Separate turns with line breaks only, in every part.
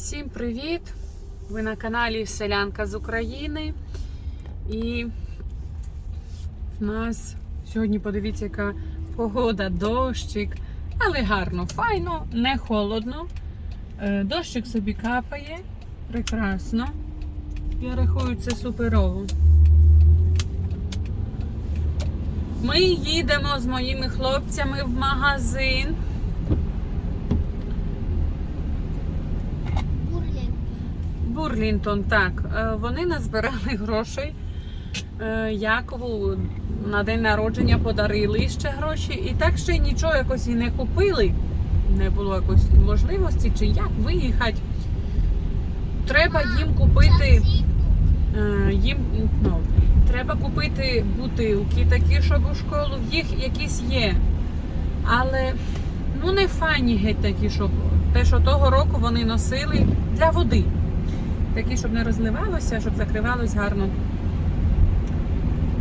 Всім привіт! Ви на каналі Селянка з України. І в нас сьогодні подивіться, яка погода, дощик, але гарно, файно, не холодно. Е, Дощик собі капає. Прекрасно. Я рахую це суперово. Ми їдемо з моїми хлопцями в магазин. Бурлінтон, так. Е, Вони назбирали грошей. Е, Якову на день народження подарили ще гроші. І так ще нічого якось і не купили. Не було якось можливості, чи як виїхати. Треба їм купити. е, Їм ну, треба купити бутилки такі, щоб у школу. Їх якісь є. Але ну не файні геть такі, щоб те, що того року вони носили для води. Такі, щоб не розливалося, щоб закривалось гарно.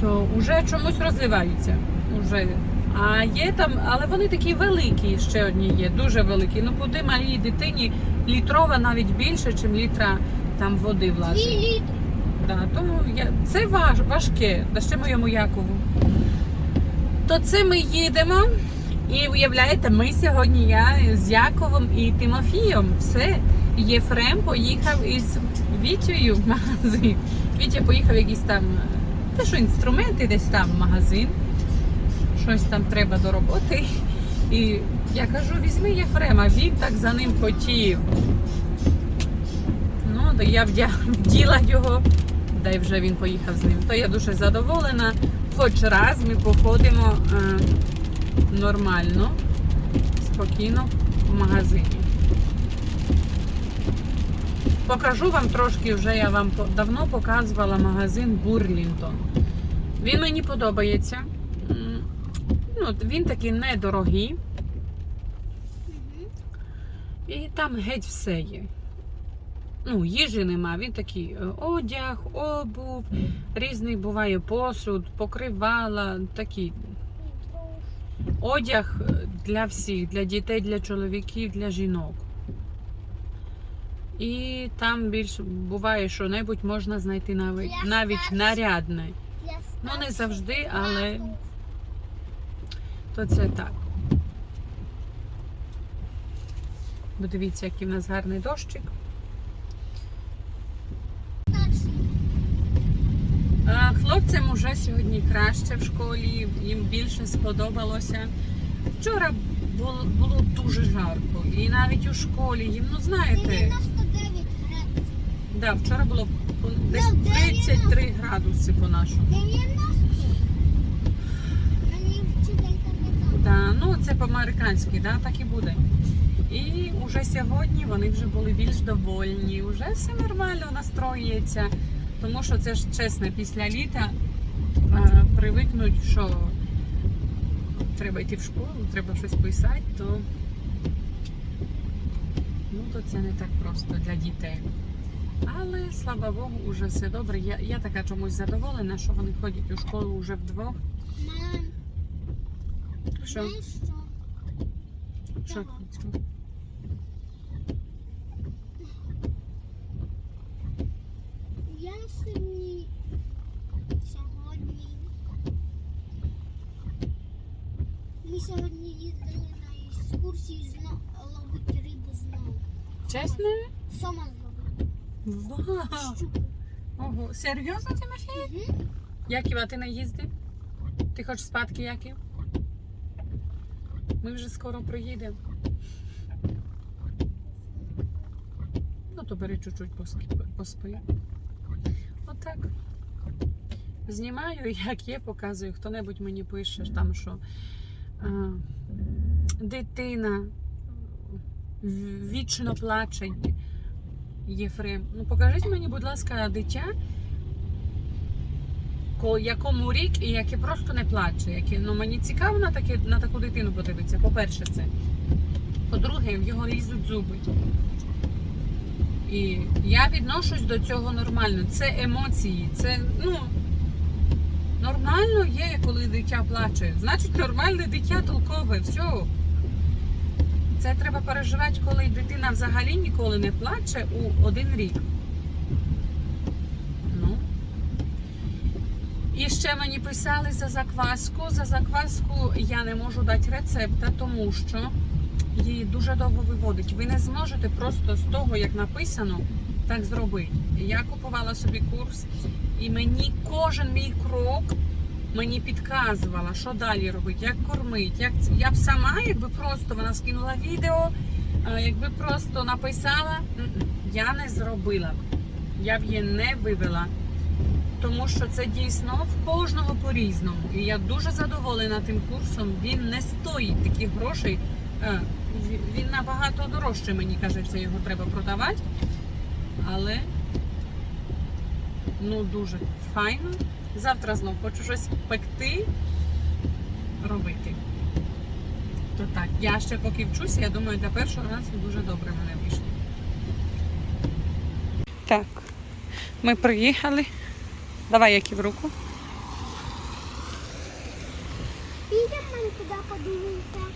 То вже чомусь розливаються. Уже. А є там, але вони такі великі, ще одні є, дуже великі. Ну куди малій дитині літрова навіть більше, ніж літра там води влазить. Да, тому я... це важ, важке, да ще моєму Якову. То це ми їдемо. І уявляєте, ми сьогодні я з Яковом і Тимофієм. Все. Єфрем поїхав із Вітєю в магазин. Вітя поїхав якісь там, те, що інструменти десь там в магазин. Щось там треба до роботи. І я кажу, візьми Єфрема, він так за ним хотів. Ну, то я вділа його, да й вже він поїхав з ним. То я дуже задоволена. Хоч раз ми походимо е, нормально, спокійно в магазині. Покажу вам трошки, вже я вам давно показувала магазин Бурлінтон. Він мені подобається. Ну, він такий недорогий. І там геть все є. Ну, їжі нема. Він такий е, одяг, обув, різний буває посуд, покривала, такий одяг е, для всіх, для дітей, для чоловіків, для жінок. І там більш буває, що небудь можна знайти навіть, навіть нарядне. Ну, не завжди, але то це так. Бо дивіться, який в нас гарний дощик. Хлопцям уже сьогодні краще в школі, їм більше сподобалося. Вчора було, було дуже жарко. І навіть у школі їм, ну знаєте,
99 градусів.
Да, вчора було десь
Ну,
33 градуси по-нашому.
90. Мені вчителька казала.
Да, ну це по-американськи, да, так і буде. І вже сьогодні вони вже були більш довольні, вже все нормально настроюється. Тому що це ж чесно, після літа е, привикнуть, що треба йти в школу, треба щось писати, то, ну, то це не так просто для дітей. Але слава Богу, вже все добре. Я, я така чомусь задоволена, що вони ходять у школу вже вдвох.
Мам,
Що?
знаєш що?
Що?
Чого? Я сьогодні сьогодні. Ми сьогодні їздили на екскурсію знову ловити рибу знову.
Чесно?
Сома.
Вау! Ого, серйозно, Тимофій?
Мгм.
Яків, а ти не їздив? Ти хочеш спадки, Яків? Ми вже скоро приїдемо. Ну, то бери чуть-чуть поспи. Отак. Знімаю, як є, показую. Хто-небудь мені пише там, що а, дитина вічно плаче. Єфрем. Ну покажіть мені, будь ласка, дитя, якому рік і яке просто не плаче. Яке, ну, мені цікаво на, таке, на таку дитину подивитися. По-перше, це. По-друге, в його лізуть зуби. І я відношусь до цього нормально. Це емоції. Це, ну, нормально є, коли дитя плаче. Значить, нормальне дитя толкове. Все. Це треба переживати, коли дитина взагалі ніколи не плаче у один рік. Ну. І ще мені писали за закваску. За закваску я не можу дати рецепта, тому що її дуже довго виводить. Ви не зможете просто з того, як написано, так зробити. Я купувала собі курс, і мені кожен мій крок мені підказувала, що далі робити, як кормити. Як... Я б сама, якби просто вона скинула відео, е, якби просто написала, я не зробила б. Я б її не вивела. Тому що це дійсно в кожного по-різному. І я дуже задоволена тим курсом. Він не стоїть таких грошей. Е, Він набагато дорожче, мені кажеться, його треба продавати. Але ну дуже файно. Завтра знов хочу щось пекти, робити. То так, я ще поки вчуся, я думаю, для першого разу дуже добре мене вийшло. Так, ми приїхали. Давай які в руку.
Підемо туди подивимося.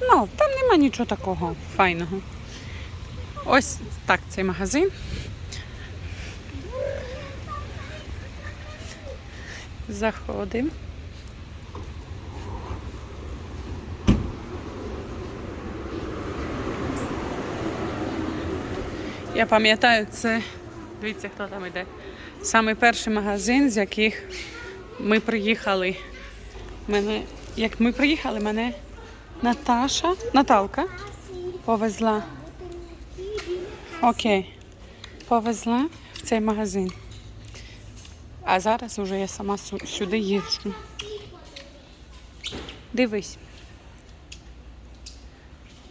Ну, там нема нічого такого файного. Ось так цей магазин. Заходимо. Я пам'ятаю, це. Дивіться, хто там йде. Саме перший магазин, з яких ми приїхали. Мене, як ми приїхали, мене Наташа, Наталка повезла. Окей. Повезла в цей магазин. А зараз вже я сама сюди їжджу. Дивись.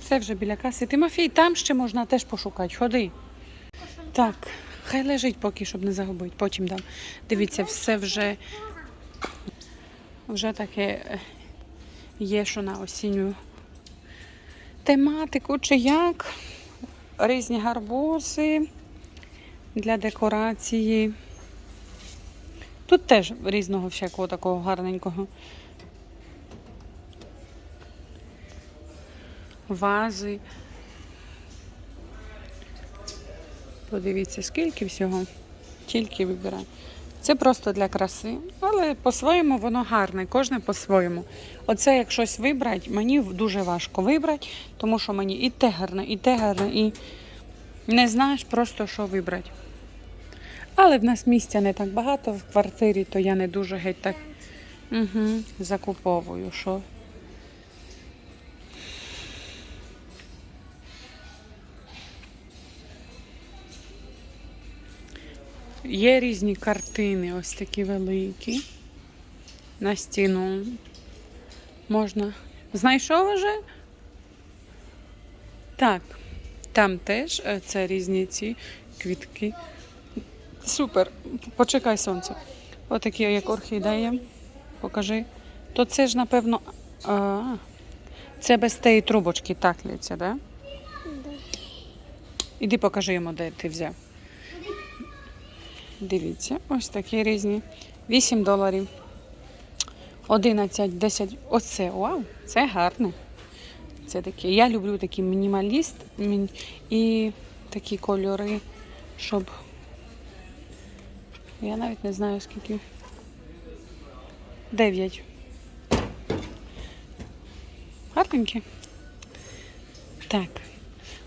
Це вже біля каси. Тимофій, там ще можна теж пошукати. Ходи. Так, хай лежить поки, щоб не загубити. Потім дам. Дивіться, все вже, вже таке е, є, що на осінню тематику чи як. Різні гарбузи для декорації. Тут теж різного всякого такого гарненького. Вази. Подивіться, скільки всього. Тільки вибирай. Це просто для краси, але по-своєму воно гарне, кожне по-своєму. Оце як щось вибрати, мені дуже важко вибрати, тому що мені і те гарне, і те гарне, і не знаєш просто, що вибрати. Але в нас місця не так багато в квартирі, то я не дуже геть так угу, закуповую. що. Є різні картини, ось такі великі. На стіну. Можна. Знайшов уже? Так. Там теж е, це різні ці квітки. Супер. Почекай сонце. Отакі, як орхідея. Покажи. То це ж, напевно. А, це без тієї трубочки так лється, да? Іди покажи йому, де ти взяв. Дивіться, ось такі різні. 8 доларів. 11, 10. Оце, вау, це гарне. Це таке. Я люблю такий мінімаліст і такі кольори, щоб. Я навіть не знаю скільки. 9. Гарненькі. Так.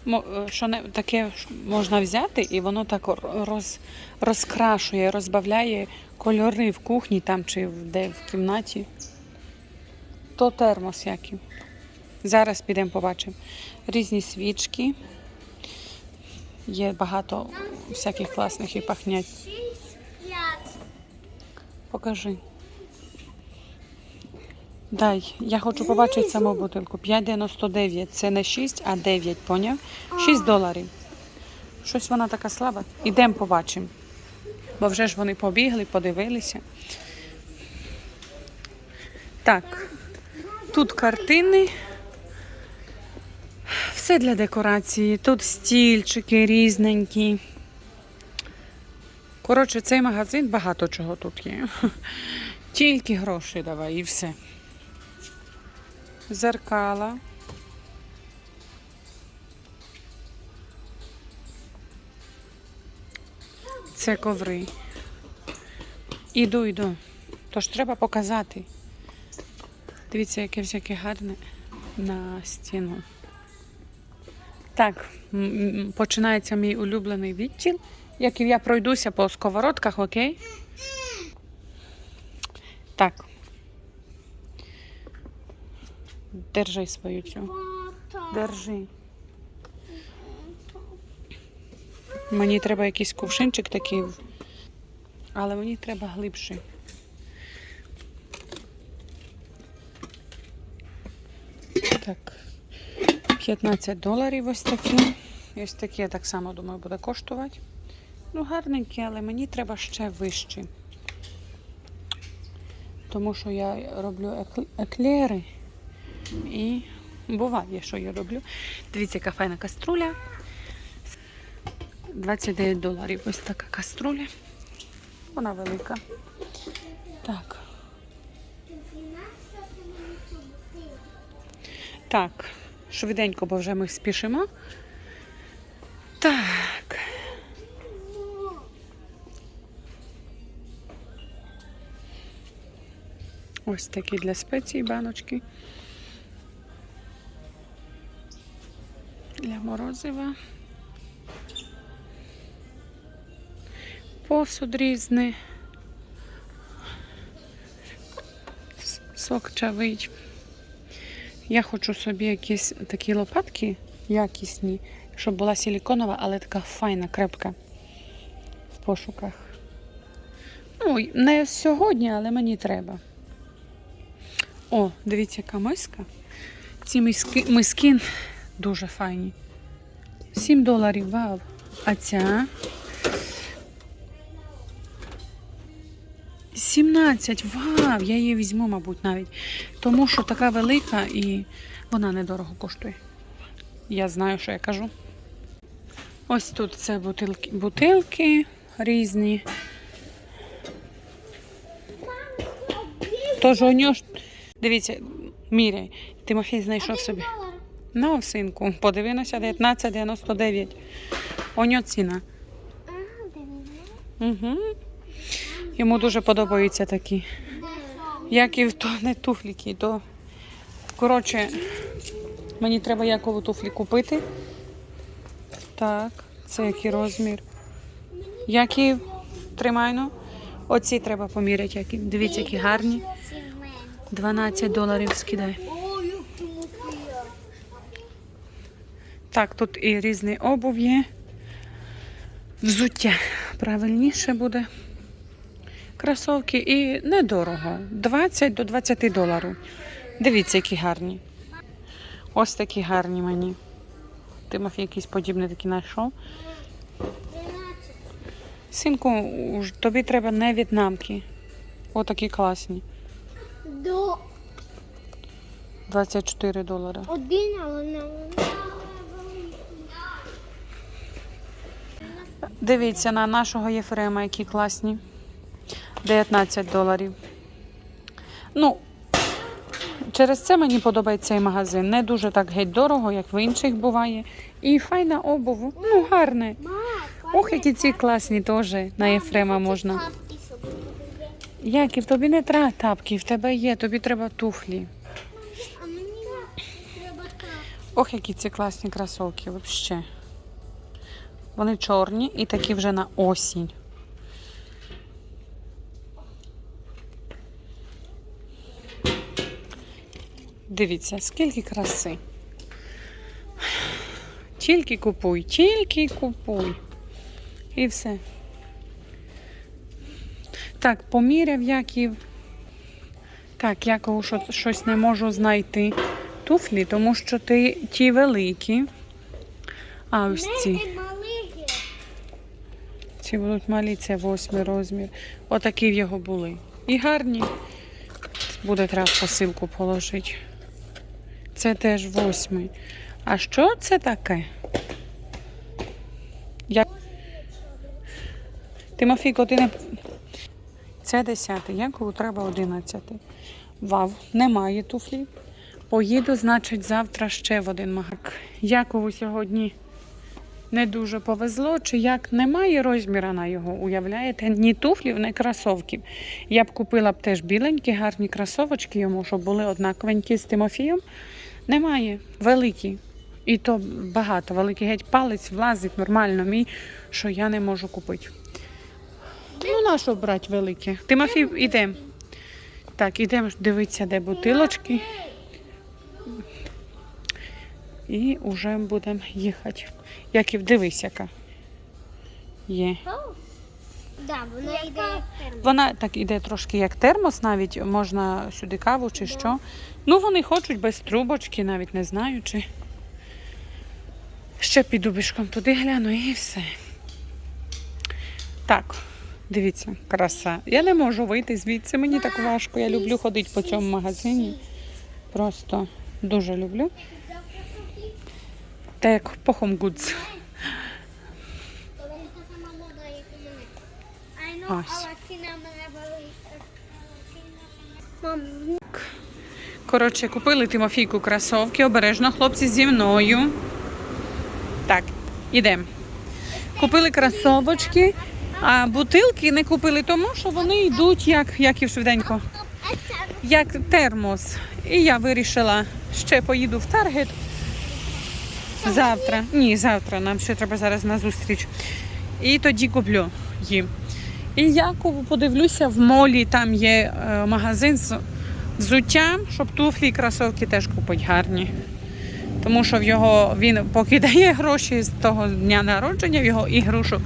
Е, Що не таке можна взяти, і воно так роз, розкрашує, розбавляє кольори в кухні там чи в- де в кімнаті. То термос який. Зараз підемо побачимо. Різні свічки. Є багато всяких класних і пахнять. Покажи. Дай, я хочу побачити саму бутилку. 5,99. Це не 6, а 9, поняв? 6 доларів. Щось вона така слаба. Ідемо побачимо. Бо вже ж вони побігли, подивилися. Так, тут картини. Все для декорації. Тут стільчики різненькі. Коротше, цей магазин багато чого тут є. Тільки гроші давай і все. Зеркала. Це коври. Іду, йду. Тож треба показати. Дивіться, яке всяке гарне на стіну. Так, починається мій улюблений відтіл. Як я пройдуся по сковородках, окей? Так. Держи свою цю. Держи. Мені треба якийсь кувшинчик такий, але мені треба глибший. Так. 15 доларів ось такі. Ось такі, я так само думаю, буде коштувати. Ну, гарненькі, але мені треба ще вищі. Тому що я роблю еклери. І буває, що я роблю. Дивіться, яка файна каструля. 29 доларів. Ось така каструля. Вона велика. Так. Так, швиденько, бо вже ми спішимо. Так. Ось такі для спецій баночки. Для морозива. Посуд різний. Сок чавить. Я хочу собі якісь такі лопатки якісні, щоб була силіконова, але така файна, крепка в пошуках. Ну, не сьогодні, але мені треба. О, дивіться, яка миска. Ці миски, миски дуже файні. 7 доларів, вау. А ця 17, вау, я її візьму, мабуть, навіть. Тому що така велика і вона недорого коштує. Я знаю, що я кажу. Ось тут це бутилки, бутилки різні. Тож у нього. Дивіться, міряй. Тимофій знайшов собі. На овсинку. Подивилися 19,99. У нього ціна. Угу. Йому дуже подобаються такі. Як і то не туфліки, то. Коротше, мені треба якову туфлі купити. Так, це який розмір. Який тримай ну. Оці треба поміряти. Які. Дивіться, які гарні. 12 доларів скидай. Так, тут і різний обув є. Взуття правильніше буде. Кросовки і недорого. 20 до 20 доларів. Дивіться, які гарні. Ось такі гарні мені. Тимофій якийсь подібний такий знайшов.
12.
Синку, тобі треба не в'єтнамки. Отакі класні.
До
24 долари.
один, але не
Дивіться на нашого Єфрема, які класні. 19 доларів. Ну, через це мені подобається цей магазин. Не дуже так геть дорого, як в інших буває. І файна обув. Ну, гарне. Ох, які ці класні теж на Єфрема можна. Яків, тобі не треба тапки, в тебе є, тобі треба туфлі.
А мені треба так.
Ох, які ці класні кросовки, взагалі. Вони чорні і такі вже на осінь. Дивіться, скільки краси. Тільки купуй, тільки купуй. І все. Так, поміряв Яків. Так, Якову що- щось не можу знайти туфлі, тому що ти ті великі. А ось ці. Ці будуть малі, це восьмий розмір. Отакі в його були. І гарні. Буде треба посилку положити. Це теж восьмий. А що це таке? Я... Тимофійко, ти не. Це десятий. Якову треба одинадцятий. Вау, немає туфлів. Поїду, значить, завтра ще в один магазин. Якову сьогодні не дуже повезло, чи як немає розміра на його, уявляєте? Ні туфлів, ні кросовків. Я б купила б теж біленькі, гарні кросовочки йому, щоб були однаковенькі з Тимофієм. Немає, великі. І то багато, великий геть палець влазить нормально мій, що я не можу купити. Ну, на що брати великі? Тимофій, ідемо. Так, ідемо дивитися, де бутилочки. І вже будемо їхати. Як і дивись, яка є.
Да, вона йде як термос.
Вона так іде трошки як термос, навіть можна сюди каву чи що. Ну, вони хочуть без трубочки, навіть не знаю, чи. Ще піду бішком туди гляну і все. Так, дивіться, краса. Я не можу вийти звідси, мені так важко. Я люблю ходити по цьому магазині. Просто дуже люблю. Так як по Goods. Ось. Коротше, купили Тимофійку кросовки, обережно, хлопці зі мною. Так, ідемо. Купили кросовочки, а бутилки не купили, тому що вони йдуть як, і швиденько, як термос. І я вирішила, ще поїду в Таргет. Завтра. Ні, завтра. Нам ще треба зараз на зустріч. І тоді куплю їм. І я подивлюся в молі, там є е, магазин з взуттям, щоб туфлі і кросовки теж купити гарні. Тому що в його він поки дає гроші з того дня народження, в його ігрушок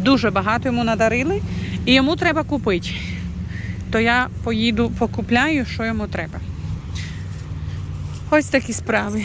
дуже багато йому надарили, і йому треба купити. То я поїду, покупляю, що йому треба. Ось такі справи.